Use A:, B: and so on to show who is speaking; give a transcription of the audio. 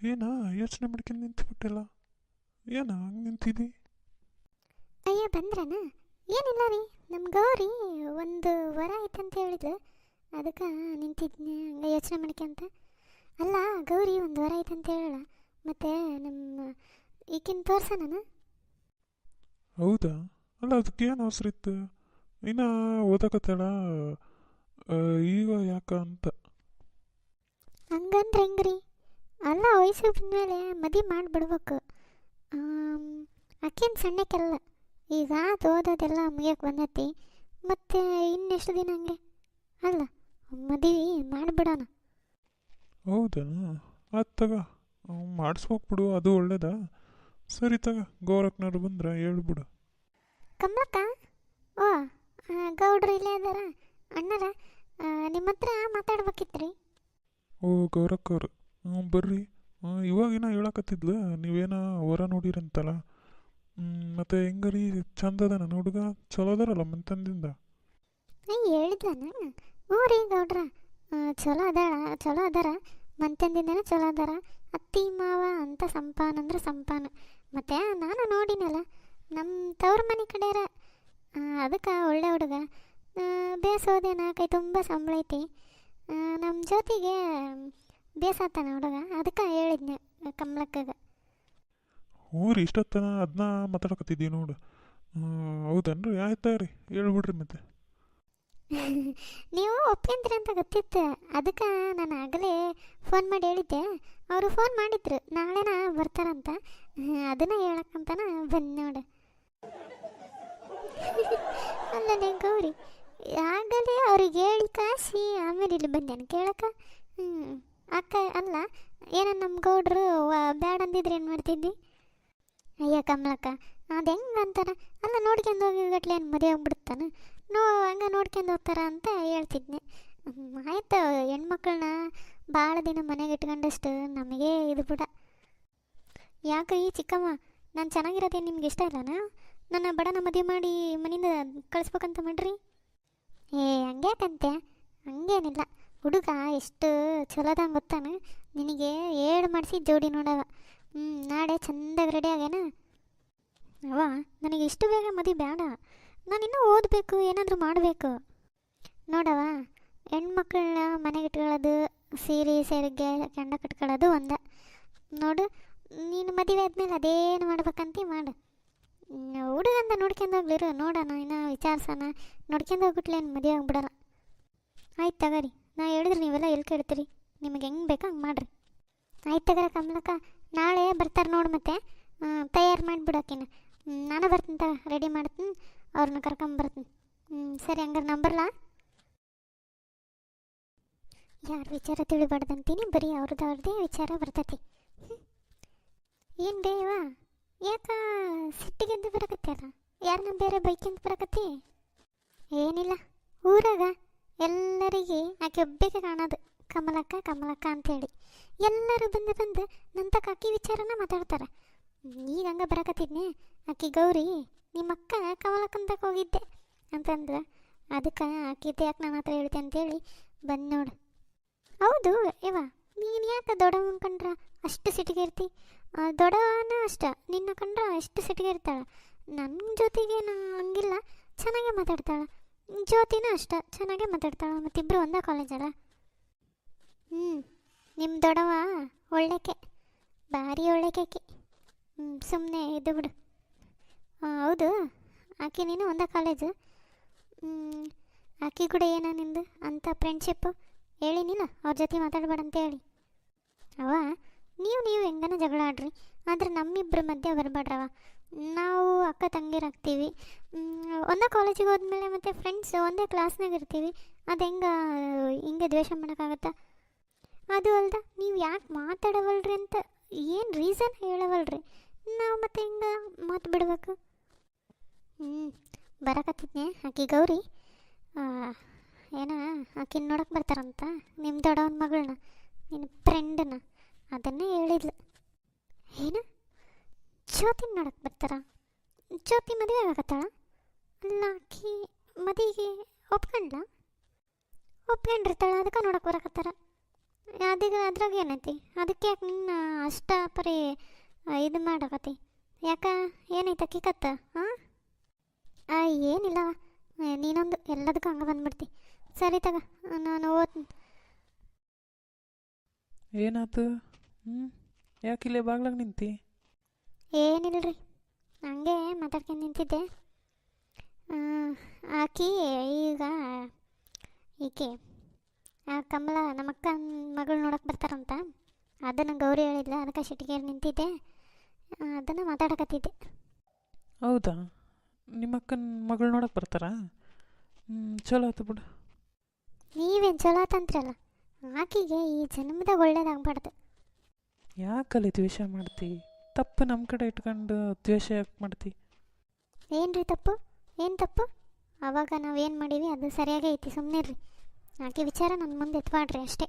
A: ಏನ? ಯೋಚನೆ ಮಾಡ್ಕೊಂಡು ನಿಂತ್ಬಿಟ್ಟಿಲ್ಲ ಏನ? ಹಂಗೆ ನಿಂತಿದ್ದಿ
B: ಅಯ್ಯ ಬಂದ್ರನ? ಏನಿಲ್ಲ ರೀ. ನಮ್ಮ ಗೌರಿ ಒಂದು ವರ ಐತಂತ ಹೇಳಿದ್ಲು. ಅದಕ್ಕೆ ನಿಂತಿದ್ನೆ ಹಂಗೆ ಯೋಚನೆ ಮಾಡ್ಕೊಂತ. ಅಲ್ಲ ಗೌರಿ ಒಂದು ವರ ಐತಂತ ಹೇಳ. ಮತ್ತೆ ನಮ್ಮ ಈಗಿನ ತೋರ್ಸನ
A: ಹೌದಾ? ಅಲ್ಲ ಅದಕ್ಕೆ ಏನು ಅವಸರ ಇತ್ತು? ಇನ್ನು ಓದಕತ್ತಾಳ? ಈಗ ಯಾಕ ಅಂತ?
B: ಹಂಗಂದ್ರೆ ಹೆಂಗ್ರಿ? ಅಲ್ಲ ವಯಸ್ಸು ಬಂದಮೇಲೆ ಮದಿ ಮಾಡಿಬಿಡ್ಬೇಕು. ಅಕ್ಕೇನು ಸಣ್ಣಕ್ಕೆಲ್ಲ. ಈಗ ಓದೋದೆಲ್ಲ ಮುಗಿಯೋಕೆ ಬಂದತಿ. ಮತ್ತೆ ಇನ್ನೆಷ್ಟು ದಿನ ಹಂಗೆ? ಅಲ್ಲ ಮದುವೆ ಮಾಡಿಬಿಡೋಣ.
A: ಹೌದಾ ಅದು ತಗ ಮಾಡಿಸ್ಹೋಗ್ಬಿಡು ಅದು ಒಳ್ಳೇದಾ? ಸರಿ ತಗ ಗೌರಕ್ನವ್ರು ಬಂದ್ರೆ ಹೇಳ್ಬಿಡು.
B: ಕಮಲಕ್ಕ? ಓ ಗೌಡ್ರು ಇಲ್ಲೇ ಅದಾರ ಅಣ್ಣರ ನಿಮ್ಮ ಹತ್ರ ಮಾತಾಡ್ಬೇಕಿತ್ರಿ.
A: ಓ ಗೌರಕ್ಕವ್ರು. ಹ್ಞೂ ಬರ್ರಿ. ಇವಾಗಿನ ಹೇಳಕತ್ತಿದ್ಲು, ನೀವೇನ ಹೊರ ನೋಡಿರಂತಲ್ಲ. ಮತ್ತೆ ಹೆಂಗರಿ ಚಂದದನ ಹುಡುಗ? ಚಲೋ ಅದಾರಲ್ಲ ಮಂತಂದಿಂದ
B: ಅಯ್ಯ ಹೇಳಿದ್ಲನ ಹ್ಞೂ ರೀ ಗೌಡ್ರ. ಚಲೋ ಅದಾಳ, ಚಲೋ ಅದಾರ. ಮಂತಂದಿಂದನೇ ಚಲೋ ಅದಾರ. ಅತ್ತಿ, ಮಾವ, ಅಂತ ಸಂಪಾನ ಅಂದ್ರೆ ಸಂಪಾನ. ಮತ್ತೆ ನಾನು ನೋಡಿನಲ್ಲ ನಮ್ಮ ತವ್ರ ಮನೆ ಕಡೆಯರ ಅದಕ್ಕೆ ಒಳ್ಳೆ ಹುಡುಗ. ಬೇಸೋದೇನ, ಕೈ ತುಂಬ ಸಂಬಳ ಐತಿ. ನಮ್ಮ ಜೊತೆಗೆ ಬೇಸಾತಾನ ಹುಡುಗ ಅದಕ್ಕೆ ಹೇಳಿದ್ನೆ ಕಮ್ಲಕ್ಕಾಗ.
A: ಊರು ಇಷ್ಟೊತ್ತನ ಅದನ್ನ ಮಾತಾಡಕತ್ತಿದ್ದೀವಿ ನೋಡು. ಹೌದನ್ರಿ? ಆಯ್ತಾ ರೀ ಹೇಳ್ಬಿಡ್ರಿ ಮತ್ತೆ.
B: ನೀವು ಒಪ್ಕೊಂತೀರ ಅಂತ ಗೊತ್ತಿತ್ತು. ಅದಕ್ಕೆ ನಾನು ಆಗಲೇ ಫೋನ್ ಮಾಡಿ ಹೇಳಿದ್ದೆ. ಅವರು ಫೋನ್ ಮಾಡಿದ್ರು ನಾಳೆನ ಬರ್ತಾರಂತ. ಅದನ್ನ ಹೇಳಕ್ಕಂತನ ಬನ್ನಿ ನೋಡು. ಅಲ್ಲನೇ ಗೌರಿ ಆಗಲೇ ಅವ್ರಿಗೆ ಹೇಳಿ ಕಾಸಿ ಆಮೇಲೆ ಇಲ್ಲಿ ಬಂದೇನು ಕೇಳಕ್ಕ? ಹ್ಞೂ ಅಕ್ಕ, ಅಲ್ಲ, ಏನ ನಮ್ಮ ಗೌಡ್ರು ಬ್ಯಾಡ ಅಂದಿದ್ರೆ ಏನು ಮಾಡ್ತಿದ್ದಿ? ಅಯ್ಯ ಕಮಲಕ್ಕ, ಅದು ಹೆಂಗೆ ಅಂತಾರ? ಅಲ್ಲ, ನೋಡ್ಕೊಂಡು ಹೋಗಿ ಗಟ್ಲೆ ಏನು ಮದುವೆ ಆಗ್ಬಿಡ್ತಾನ ನೋ, ಹಂಗೆ ನೋಡ್ಕೊಂಡು ಹೋಗ್ತಾರ ಅಂತ ಹೇಳ್ತಿದ್ನೆ. ಆಯ್ತು, ಹೆಣ್ಮಕ್ಳನ್ನ ಭಾಳ ದಿನ ಮನೆಗೆ ಇಟ್ಕೊಂಡಷ್ಟು ನಮಗೆ ಇದು ಬಿಡ. ಯಾಕೆ ಈ ಚಿಕ್ಕಮ್ಮ, ನಾನು ಚೆನ್ನಾಗಿರೋದೇ ನಿಮ್ಗೆ ಇಷ್ಟ ಇಲ್ಲನ? ನನ್ನ ಬಡನ ಮದುವೆ ಮಾಡಿ ಮನೆಯಿಂದ ಕಳಿಸ್ಬೇಕಂತ ಮಾಡ್ರಿ? ಏ, ಹಂಗ್ಯಾಕಂತೆ? ಹಂಗೇನಿಲ್ಲ. ಹುಡುಗ ಎಷ್ಟು ಚಲೋದಂಗೆ ಗೊತ್ತಾನ? ನಿನಗೆ ಏಳು ಮಾಡಿಸಿ ಜೋಡಿ ನೋಡವ. ಹ್ಞೂ ನಾಳೆ ಚಂದಾಗಿ ರೆಡಿ ಆಗ್ಯಾನ? ಅವ ನನಗೆ ಇಷ್ಟು ಬೇಗ ಮದುವೆ ಬೇಡ ನಾನು ಇನ್ನೂ ಓದಬೇಕು, ಏನಾದರೂ ಮಾಡಬೇಕು. ನೋಡವ ಹೆಣ್ಮಕ್ಳನ್ನ ಮನೆಗೆ ಇಟ್ಕೊಳ್ಳೋದು, ಸೀರೆ ಸೆರಿಗೆ ಕೆಂಡ ಕಟ್ಕೊಳ್ಳೋದು ಒಂದ. ನೋಡು, ನೀನು ಮದುವೆ ಆದ್ಮೇಲೆ ಅದೇನು ಮಾಡ್ಬೇಕಂತ ಮಾಡು. ಹುಡುಗಂತ ಹುಡುಗಂದ ನೋಡ್ಕೊಂಡು ಹೋಗ್ಲಿರು, ನೋಡೋಣ, ಇನ್ನೂ ವಿಚಾರಿಸೋಣ. ನೋಡ್ಕೊಂಡು ಹೋಗ್ಬಿಟ್ಲೇನು ಮದುವೆ ಆಗ್ಬಿಡಲ್ಲ. ಆಯ್ತು ತಗರಿ. ನಾ ಹೇಳಿದ್ರೆ ನೀವೆಲ್ಲ ಎಲ್ಲಿ ಕೇಳ್ತೀರಿ ನಿಮಗೆ ಹೆಂಗೆ ಬೇಕೋ ಹಂಗೆ ಮಾಡಿರಿ. ಆಯ್ತು ತಗರ ಕಮಲಕ್ಕ, ನಾಳೆ ಬರ್ತಾರೆ ನೋಡಿ ಮತ್ತೆ. ತಯಾರು ಮಾಡಿಬಿಡೋಕಿನ ನಾನು ಬರ್ತೀನಿ ತಗ ರೆಡಿ ಮಾಡ್ತೀನಿ ಅವ್ರನ್ನ ಕರ್ಕೊಂಬರ್ತೀನಿ ಹ್ಞೂ ಸರಿ, ಹಂಗಾರೆ ನಂಬರ್ಲ ಯಾರ ವಿಚಾರ ತಿಳಿಬಾರ್ದಂತೀನಿ, ಬರೀ ಅವ್ರದ್ದು ಅವ್ರದ್ದೇ ವಿಚಾರ ಬರ್ತೈತಿ. ಏನು ಬೇವ ಯಾಕ ಸಿಟ್ಟಿಗೆದ್ದು ಬರಕತ್ಯಾರ ಯಾರನ್ನ ಬೇರೆ ಬೈಕಿಂದ ಬರಕತ್ತಿ? ಏನಿಲ್ಲ. ಊರಾಗ ಎಲ್ಲರಿಗೆ ಆಕೆ ಒಬ್ಬಕ್ಕೆ ಕಾಣೋದು. ಕಮಲಕ್ಕ ಕಮಲಕ್ಕ ಅಂತೇಳಿ ಎಲ್ಲರೂ ಬಂದು ಬಂದು ನನ್ನ ಕಾಕಿ ವಿಚಾರನ ಮಾತಾಡ್ತಾರೆ. ಈಗ ಹಂಗೆ ಬರಕತ್ತಿದ್ನೆ? ಆಕಿ ಗೌರಿ ನಿಮ್ಮ ಅಕ್ಕ ಕಮಲಕ್ಕಂತಕ್ಕೆ ಹೋಗಿದ್ದೆ. ಅಂತಂದ್ರೆ, ಅದಕ್ಕೆ ಆಕಿದ್ದೆ ಯಾಕೆ ನನ್ನ ಹತ್ರ ಹೇಳ್ತೆ ಅಂತೇಳಿ ಬಂದು ನೋಡು. ಹೌದು ಇವ ನೀನು ಯಾಕೆ ದೊಡ್ಡವನ್ ಕಂಡ್ರ ಅಷ್ಟು ಸಿಟಿಗೆ ಇರ್ತಿ? ದೊಡ್ಡವನ ಅಷ್ಟ, ನಿನ್ನ ಕಂಡ್ರ ಎಷ್ಟು ಸಿಟ್ಟಿಗೆ ಇರ್ತಾಳೆ. ನನ್ನ ಜೊತೆಗೆ ನಾ ಹಂಗಿಲ್ಲ, ಚೆನ್ನಾಗೇ ಮಾತಾಡ್ತಾಳೆ. ಜ್ಯೋತಿನೂ ಅಷ್ಟೆ. ಚೆನ್ನಾಗೇ ಮಾತಾಡ್ತಾಳೆ. ಮತ್ತಿಬ್ಬರು ಒಂದೇ ಕಾಲೇಜಲ್ಲ ಹ್ಞೂ ನಿಮ್ಮ ದೊಡವ ಒಳ್ಳೆಕೆ. ಭಾರಿ ಒಳ್ಳೆಕೆ ಆಕಿ ಹ್ಞೂ ಸುಮ್ಮನೆ ಇದು ಬಿಡು ಹೌದು. ಆಕೆ ನೀನು ಒಂದೇ ಕಾಲೇಜು ಆಕೆ ಕೂಡ ಏನೋ ನಿಂದು? ಅಂತ ಫ್ರೆಂಡ್ಶಿಪ್ಪು ಹೇಳಿನಿಲ್ಲ ಅವ್ರ ಜೊತೆ ಮಾತಾಡಬೇಡ ಅಂತ ಹೇಳಿ. ಅವ ನೀವು ನೀವು ಹೆಂಗನ ಜಗಳ ಆಡ್ರಿ. ಆದರೆ ನಮ್ಮಿಬ್ಬರ ಮಧ್ಯೆ ಬರಬೇಡ್ರವ ನಾವು ಅಕ್ಕ ತಂಗಿರಾಗ್ತೀವಿ ಒಂದೇ ಕಾಲೇಜಿಗೆ ಹೋದ್ಮೇಲೆ ಮತ್ತು ಫ್ರೆಂಡ್ಸ್ ಒಂದೇ ಕ್ಲಾಸ್ನಾಗ ಇರ್ತೀವಿ. ಅದು ಹೆಂಗೆ, ಹಿಂಗೆ ದ್ವೇಷ ಮಾಡೋಕ್ಕಾಗತ್ತಾ? ಅದು ಅಲ್ದ, ನೀವು ಯಾಕೆ ಮಾತಾಡವಲ್ರಿ ಅಂತ ಏನು ರೀಸನ್ ಹೇಳವಲ್ರಿ? ನಾವು ಮತ್ತೆ ಹಿಂಗೆ ಮಾತು ಬಿಡ್ಬೇಕು. ಹ್ಞೂ ಬರಕತ್ತಿದ್ನೆ ಆಕಿ ಗೌರಿ. ಏನ, ಆಕಿನ ನೋಡಕ್ಕೆ ಬರ್ತಾರಂತ? ನಿಮ್ಮ ದೊಡ್ಡವನ ಮಗಳನ್ನ ನಿನ್ನ ಫ್ರೆಂಡನ್ನ ಅದನ್ನೇ ಹೇಳಿದ್ಲು. ಏನು? ಜ್ಯೋತಿನ ನೋಡಕ್ಕೆ ಬರ್ತಾರ? ಜ್ಯೋತಿ ಮದುವೆ ಆಗತ್ತಾಳ? ಅಲ್ಲ, ಆಕಿ ಮದುವೆಗೆ ಒಪ್ಕೊಂಡ್ಲ? ಒಪ್ಕೊಂಡಿರ್ತಾಳ, ಅದಕ್ಕೆ ನೋಡಕ್ಕೆ ಬರಕತ್ತಾರ. ಅದೀಗ ಅದ್ರಾಗ ಏನೈತಿ? ಅದಕ್ಕೆ ಯಾಕೆ ನಿನ್ನ ಅಷ್ಟ ಪರಿ ಇದು ಮಾಡಕತಿ ಯಾಕ ಏನೈತೆ ಅಕ್ಕಿಕತ್ತ ಹಾಂ ಏನಿಲ್ಲ ನೀನೊಂದು ಎಲ್ಲದಕ್ಕೂ ಹಂಗೆ ಬಂದ್ಬಿಡ್ತಿ. ಸರಿ ತಗ, ನಾನು ಓದ್
C: ಏನಾತು? ಹ್ಞೂ ಯಾಕಿಲ್ಲೇ ಬಾಗ್ಲಾಗ ನಿಂತಿ?
B: ಏನಿಲ್ಲರಿ ಹಂಗೆ ಮಾತಾಡ್ಕೊಂಡು ನಿಂತಿದ್ದೆ. ಆಕಿ ಈಗ ಈಕೆ ಆ ಕಮಲ ನಮ್ಮ ಅಕ್ಕನ ಮಗಳು ನೋಡಕ್ಕೆ ಬರ್ತಾರಂತ. ಅದನ್ನು ಗೌರಿ ಹೇಳಿದ್ಲ ಅದಕ್ಕೆ ಸಿಟಿಗೆ ನಿಂತಿದ್ದೆ. ಅದನ್ನು ಮಾತಾಡಕತ್ತಿದ್ದೆ.
C: ಹೌದಾ? ನಿಮ್ಮ ಅಕ್ಕನ ಮಗಳು ನೋಡಕ್ಕೆ ಬರ್ತಾರಾ? ಚಲೋ ಆಯ್ತು ಬಿಡು.
B: ನೀವೇನು ಚಲೋ ಆತಂತ್ರಲ್ಲ ಆಕಿಗೆ ಈ ಜನ್ಮದಾಗ ಒಳ್ಳೇದಾಗಬಾರ್ದು.
C: ಯಾಕಲ್ಲಿ ದ್ವೇಷ ಮಾಡ್ತಿ? ತಪ್ಪು ನಮ್ಮ ಕಡೆ ಇಟ್ಕೊಂಡು ದ್ವೇಷ ಯಾಕೆ ಮಾಡ್ತಿ?
B: ಏನ್ರಿ ತಪ್ಪು? ಏನು ತಪ್ಪು? ಅವಾಗ ನಾವೇನು ಮಾಡೀವಿ, ಅದು ಸರಿಯಾಗೇ ಐತಿ ಸುಮ್ಮನೆ ರೀ ಆಕೆ ವಿಚಾರ ನನ್ನ ಮುಂದೆ ಎತ್ವಾಡ್ರಿ ಅಷ್ಟೇ.